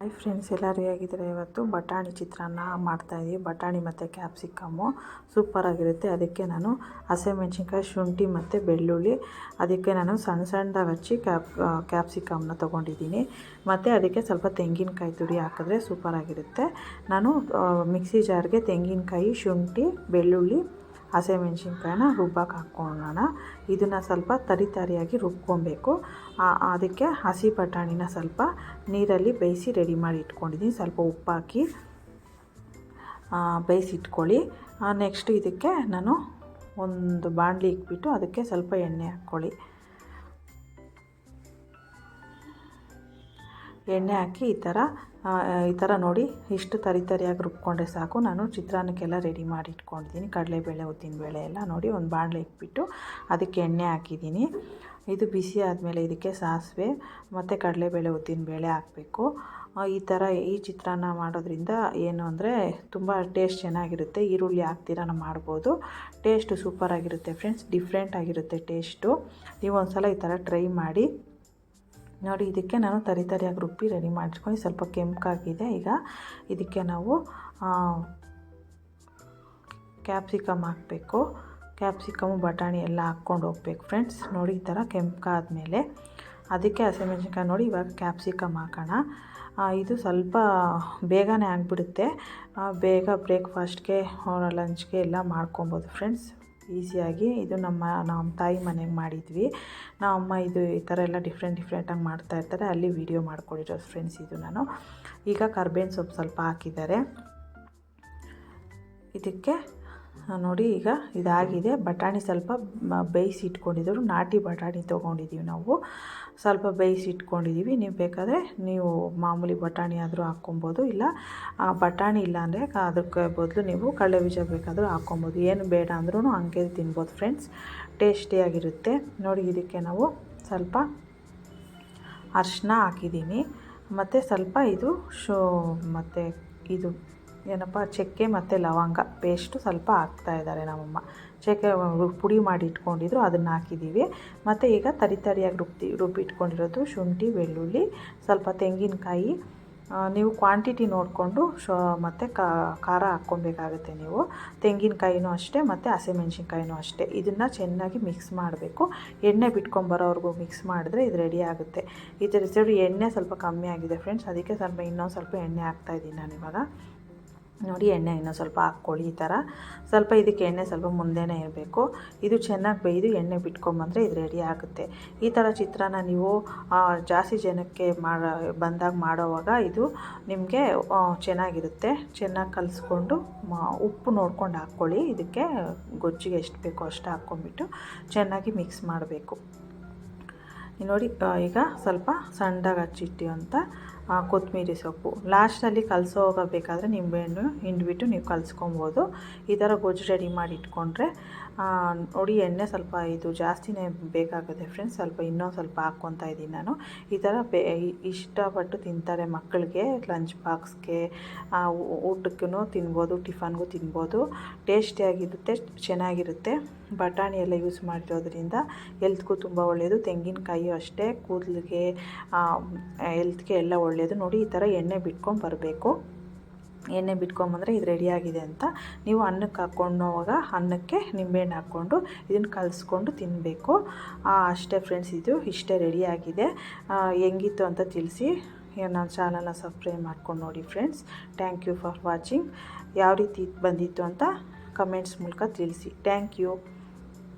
Hi friends ಎಲ್ಲರೂ ಹೇಗಿದ್ದಾರೆ? ಇವತ್ತು ಬಟಾಣಿ ಚಿತ್ರಾನ್ನ ಮಾಡ್ತಾಯಿದ್ದೀವಿ ಬಟಾಣಿ ಮತ್ತು ಕ್ಯಾಪ್ಸಿಕಮ್ಮು ಸೂಪರಾಗಿರುತ್ತೆ ಅದಕ್ಕೆ ನಾನು ಹಸಿಮೆಣ್ಸಿನ್ಕಾಯಿ ಶುಂಠಿ ಮತ್ತು ಬೆಳ್ಳುಳ್ಳಿ. ಅದಕ್ಕೆ ನಾನು ಸಣ್ಣ ಸಣ್ಣದಾಗಿ ಹಚ್ಚಿ ಕ್ಯಾಪ್ ಕ್ಯಾಪ್ಸಿಕಮ್ನ ತೊಗೊಂಡಿದ್ದೀನಿ. ಮತ್ತು ಅದಕ್ಕೆ ಸ್ವಲ್ಪ ತೆಂಗಿನಕಾಯಿ ತುರಿ ಹಾಕಿದ್ರೆ ಸೂಪರಾಗಿರುತ್ತೆ ನಾನು ಮಿಕ್ಸಿ ಜಾರ್ಗೆ ತೆಂಗಿನಕಾಯಿ, ಶುಂಠಿ, ಬೆಳ್ಳುಳ್ಳಿ ಹಸಿಮೆಣ್ಸಿನ್ಕಾಯನ್ನ ರುಬ್ಬಕ್ಕೆ ಹಾಕ್ಕೊಳ್ಳೋಣ. ಇದನ್ನು ಸ್ವಲ್ಪ ತರಿ ತರಿಯಾಗಿ ರುಬ್ಕೊಬೇಕು ಅದಕ್ಕೆ ಹಸಿ ಬಟಾಣಿನ ಸ್ವಲ್ಪ ನೀರಲ್ಲಿ ಬೇಯಿಸಿ ರೆಡಿ ಮಾಡಿ ಇಟ್ಕೊಂಡಿದ್ದೀನಿ. ಸ್ವಲ್ಪ ಉಪ್ಪಾಕಿ ಬೇಯಿಸಿ ಇಟ್ಕೊಳ್ಳಿ ನೆಕ್ಸ್ಟ್ ಇದಕ್ಕೆ ನಾನು ಒಂದು ಬಾಣಲಿ ಇಟ್ಬಿಟ್ಟು ಅದಕ್ಕೆ ಸ್ವಲ್ಪ ಎಣ್ಣೆ ಹಾಕ್ಕೊಳ್ಳಿ. ಎಣ್ಣೆ ಹಾಕಿ ಈ ಥರ ಈ ಥರ ನೋಡಿ ಇಷ್ಟು ತರಿ ತರಿಯಾಗಿ ರುಬ್ಕೊಂಡ್ರೆ ಸಾಕು. ನಾನು ಚಿತ್ರಾನ್ನಕ್ಕೆಲ್ಲ ರೆಡಿ ಮಾಡಿ ಇಟ್ಕೊಂಡಿದ್ದೀನಿ. ಕಡಲೆಬೇಳೆ ಉದ್ದಿನಬೇಳೆ ಎಲ್ಲ ನೋಡಿ ಒಂದು ಬಾಣಲೆ ಇಟ್ಬಿಟ್ಟು ಅದಕ್ಕೆ ಎಣ್ಣೆ ಹಾಕಿದ್ದೀನಿ. ಇದು ಬಿಸಿ ಆದಮೇಲೆ ಇದಕ್ಕೆ ಸಾಸಿವೆ ಮತ್ತು ಕಡಲೆಬೇಳೆ ಉದ್ದಿನಬೇಳೆ ಹಾಕಬೇಕು. ಈ ಥರ ಈ ಚಿತ್ರಾನ್ನ ಮಾಡೋದ್ರಿಂದ ಏನು ಅಂದರೆ ತುಂಬ ಟೇಸ್ಟ್ ಚೆನ್ನಾಗಿರುತ್ತೆ. ಈರುಳ್ಳಿ ಹಾಕ್ತೀರ ಮಾಡ್ಬೋದು. ಟೇಸ್ಟು ಸೂಪರಾಗಿರುತ್ತೆ ಫ್ರೆಂಡ್ಸ್. ಡಿಫ್ರೆಂಟ್ ಆಗಿರುತ್ತೆ ಟೇಸ್ಟು. ನೀವು ಒಂದು ಸಲ ಈ ಥರ ಟ್ರೈ ಮಾಡಿ. ನೋಡಿ, ಇದಕ್ಕೆ ನಾನು ತರಿ ತರಿಯಾಗಿ ರುಬ್ಬಿ ರೆಡಿ ಮಾಡಿಸ್ಕೊಂಡು ಸ್ವಲ್ಪ ಕೆಂಪಾಗಿದೆ. ಈಗ ಇದಕ್ಕೆ ನಾವು ಕ್ಯಾಪ್ಸಿಕಮ್ ಹಾಕಬೇಕು. ಕ್ಯಾಪ್ಸಿಕಮು ಬಟಾಣಿ ಎಲ್ಲ ಹಾಕ್ಕೊಂಡು ಹೋಗ್ಬೇಕು ಫ್ರೆಂಡ್ಸ್ ನೋಡಿ, ಈ ಥರ ಕೆಂಪಾದ್ಮೇಲೆ ಅದಕ್ಕೆ ಹಸಿಮೆಣ್ಸಿನ್ಕಾಯಿ ನೋಡಿ, ಇವಾಗ ಕ್ಯಾಪ್ಸಿಕಮ್ ಹಾಕೋಣ. ಇದು ಸ್ವಲ್ಪ ಬೇಗನೆ ಆಗಿಬಿಡುತ್ತೆ. ಬೇಗ ಬ್ರೇಕ್ಫಾಸ್ಟ್ಗೆ ಲಂಚ್ಗೆ ಎಲ್ಲ ಮಾಡ್ಕೊಬೋದು ಫ್ರೆಂಡ್ಸ್ ಈಸಿಯಾಗಿ ಇದು ನಮ್ಮ ನಮ್ಮ ತಾಯಿ ಮನೆಗೆ ಮಾಡಿದ್ವಿ. ನಮ್ಮ ಅಮ್ಮ ಇದು ಈ ಥರ ಎಲ್ಲ ಡಿಫ್ರೆಂಟ್ ಡಿಫ್ರೆಂಟಾಗಿ ಮಾಡ್ತಾಯಿರ್ತಾರೆ ಅಲ್ಲಿ ವೀಡಿಯೋ ಮಾಡ್ಕೊಂಡಿರೋ ಫ್ರೆಂಡ್ಸ್ ಇದು ನಾನು. ಈಗ ಕರ್ಬೇವಿನ ಸೊಪ್ಪು ಸ್ವಲ್ಪ ಹಾಕಿದ್ದಾರೆ. ಇದಕ್ಕೆ ನೋಡಿ ಈಗ ಇದಾಗಿದೆ. ಬಟಾಣಿ ಸ್ವಲ್ಪ ಬೇಯಿಸಿ ಇಟ್ಕೊಂಡಿದ್ರು. ನಾಟಿ ಬಟಾಣಿ ತೊಗೊಂಡಿದ್ದೀವಿ ನಾವು. ಸ್ವಲ್ಪ ಬೇಯಿಸಿ ಇಟ್ಕೊಂಡಿದ್ದೀವಿ. ನೀವು ಬೇಕಾದರೆ ನೀವು ಮಾಮೂಲಿ ಬಟಾಣಿ ಆದರೂ ಹಾಕ್ಕೊಬೋದು. ಇಲ್ಲ ಬಟಾಣಿ ಇಲ್ಲ ಅಂದರೆ ಅದಕ್ಕೆ ಬದಲು ನೀವು ಕಡಲೆ ಬೀಜ ಬೇಕಾದರೂ ಹಾಕ್ಕೊಬೋದು. ಏನು ಬೇಡ ಅಂದ್ರೂ ಹಂಗೆ ತಿನ್ಬೋದು ಫ್ರೆಂಡ್ಸ್ ಟೇಸ್ಟಿಯಾಗಿರುತ್ತೆ ನೋಡಿ, ಇದಕ್ಕೆ ನಾವು ಸ್ವಲ್ಪ ಅರಿಶಿನ ಹಾಕಿದ್ದೀನಿ. ಮತ್ತು ಸ್ವಲ್ಪ ಇದು ಶೋ, ಮತ್ತು ಇದು ಏನಪ್ಪ, ಚಕ್ಕೆ ಮತ್ತು ಲವಂಗ. ಪೇಸ್ಟು ಸ್ವಲ್ಪ ಹಾಕ್ತಾ ಇದ್ದಾರೆ ನಮ್ಮಮ್ಮ. ಚಕ್ಕೆ ಪುಡಿ ಮಾಡಿ ಇಟ್ಕೊಂಡಿದ್ರು, ಅದನ್ನು ಹಾಕಿದ್ದೀವಿ ಮತ್ತು ಈಗ ತರಿ ತರಿಯಾಗಿ ರುಬ್ಬಿ ಇಟ್ಕೊಂಡಿರೋದು ಶುಂಠಿ, ಬೆಳ್ಳುಳ್ಳಿ, ಸ್ವಲ್ಪ ತೆಂಗಿನಕಾಯಿ. ನೀವು ಕ್ವಾಂಟಿಟಿ ನೋಡಿಕೊಂಡು ಶೋ, ಮತ್ತು ಖಾರ ಹಾಕ್ಕೊಬೇಕಾಗುತ್ತೆ ನೀವು. ತೆಂಗಿನಕಾಯಿನೂ ಅಷ್ಟೇ, ಮತ್ತು ಹಸಿಮೆಣ್ಸಿನ್ಕಾಯಿನೂ ಅಷ್ಟೇ. ಇದನ್ನು ಚೆನ್ನಾಗಿ ಮಿಕ್ಸ್ ಮಾಡಬೇಕು. ಎಣ್ಣೆ ಬಿಟ್ಕೊಂಬರೋವರೆಗೂ ಮಿಕ್ಸ್ ಮಾಡಿದ್ರೆ ಇದು ರೆಡಿ ಆಗುತ್ತೆ. ಇದರ ಥರ ಎಣ್ಣೆ ಸ್ವಲ್ಪ ಕಮ್ಮಿ ಆಗಿದೆ ಫ್ರೆಂಡ್ಸ್ ಅದಕ್ಕೆ ಸ್ವಲ್ಪ ಇನ್ನೊಂದು ಸ್ವಲ್ಪ ಎಣ್ಣೆ ಹಾಕ್ತಾಯಿದ್ದೀನಿ ನಾನು ಇವಾಗ. ನೋಡಿ ಎಣ್ಣೆ ಇನ್ನೂ ಸ್ವಲ್ಪ ಹಾಕ್ಕೊಳ್ಳಿ ಈ ಥರ. ಸ್ವಲ್ಪ ಇದಕ್ಕೆ ಎಣ್ಣೆ ಸ್ವಲ್ಪ ಮುಂದೆನೇ ಇರಬೇಕು. ಇದು ಚೆನ್ನಾಗಿ ಬೇಯ್ದು ಎಣ್ಣೆ ಬಿಟ್ಕೊಂಬಂದರೆ ಇದು ರೆಡಿ ಆಗುತ್ತೆ. ಈ ಥರ ಚಿತ್ರಾನ್ನ ನೀವು ಜಾಸ್ತಿ ಜನಕ್ಕೆ ಮಾಡೋ, ಬಂದಾಗ ಮಾಡೋವಾಗ ಇದು ನಿಮಗೆ ಚೆನ್ನಾಗಿರುತ್ತೆ. ಚೆನ್ನಾಗಿ ಕಲಿಸ್ಕೊಂಡು ಉಪ್ಪು ನೋಡ್ಕೊಂಡು ಹಾಕ್ಕೊಳ್ಳಿ. ಇದಕ್ಕೆ ಗೊಜ್ಜಿಗೆ ಎಷ್ಟು ಬೇಕೋ ಅಷ್ಟು ಹಾಕ್ಕೊಂಬಿಟ್ಟು ಚೆನ್ನಾಗಿ ಮಿಕ್ಸ್ ಮಾಡಬೇಕು. ನೋಡಿ ಈಗ ಸ್ವಲ್ಪ ಸಣ್ಣದಾಗಿ ಹಚ್ಚಿಟ್ಟು ಅಂತ ಕೊತ್ತಂಬರಿ ಸೊಪ್ಪು. ಲಾಸ್ಟಲ್ಲಿ ಕಲಸೋ ಹೋಗಬೇಕಾದ್ರೆ ನಿಂಬೆಹಣ್ಣು ಹಿಂಡ್ಬಿಟ್ಟು ನೀವು ಕಲಸ್ಕೊಬೋದು. ಈ ಥರ ಗೊಜ್ಜು ರೆಡಿ ಮಾಡಿ ಇಟ್ಕೊಂಡ್ರೆ ನೋಡಿ ಎಣ್ಣೆ ಸ್ವಲ್ಪ ಇದು ಜಾಸ್ತಿನೇ ಬೇಕಾಗುತ್ತೆ ಫ್ರೆಂಡ್ಸ್ ಸ್ವಲ್ಪ ಇನ್ನೂ ಸ್ವಲ್ಪ ಹಾಕ್ಕೊತಾ ಇದ್ದೀನಿ ನಾನು. ಈ ಥರ ಬೇ ಇಷ್ಟಪಟ್ಟು ತಿಂತಾರೆ ಮಕ್ಕಳಿಗೆ ಲಂಚ್ ಬಾಕ್ಸ್ಗೆ ಊಟಕ್ಕೂ ತಿನ್ಬೋದು ಟಿಫನ್ಗೂ ತಿನ್ಬೋದು. ಟೇಸ್ಟಿಯಾಗಿರುತ್ತೆ ಚೆನ್ನಾಗಿರುತ್ತೆ. ಬಟಾಣಿ ಎಲ್ಲ ಯೂಸ್ ಮಾಡಿರೋದ್ರಿಂದ ಹೆಲ್ತ್ಗೂ ತುಂಬ ಒಳ್ಳೆಯದು ತೆಂಗಿನಕಾಯಿಯು ಅಷ್ಟೇ, ಕೂದಲಿಗೆ ಹೆಲ್ತ್ಗೆ ಎಲ್ಲ ಒಳ್ಳೆಯದು ನೋಡಿ ಈ ಥರ ಎಣ್ಣೆ ಬಿಟ್ಕೊಂಡು ಬರಬೇಕು. ಎಣ್ಣೆ ಬಿಟ್ಕೊಂಬಂದರೆ ಇದು ರೆಡಿಯಾಗಿದೆ ಅಂತ. ನೀವು ಅನ್ನಕ್ಕೆ ಹಾಕ್ಕೊಂಡು ಹೋವಾಗ ಅನ್ನಕ್ಕೆ ನಿಂಬೆಹಣ್ಣು ಹಾಕ್ಕೊಂಡು ಇದನ್ನು ಕಲಿಸ್ಕೊಂಡು ತಿನ್ನಬೇಕು ಅಷ್ಟೇ ಫ್ರೆಂಡ್ಸ್ ಇದು ಇಷ್ಟೇ ರೆಡಿಯಾಗಿದೆ ಹೆಂಗಿತ್ತು ಅಂತ ತಿಳಿಸಿ. ನನ್ನ ಚಾನಲ್ನ ಸಬ್ಸ್ಕ್ರೈಬ್ ಮಾಡ್ಕೊಂಡು ನೋಡಿ friends thank you for watching ಯಾವ ರೀತಿ ಬಂದಿತ್ತು ಅಂತ ಕಮೆಂಟ್ಸ್ ಮೂಲಕ ತಿಳಿಸಿ. Thank you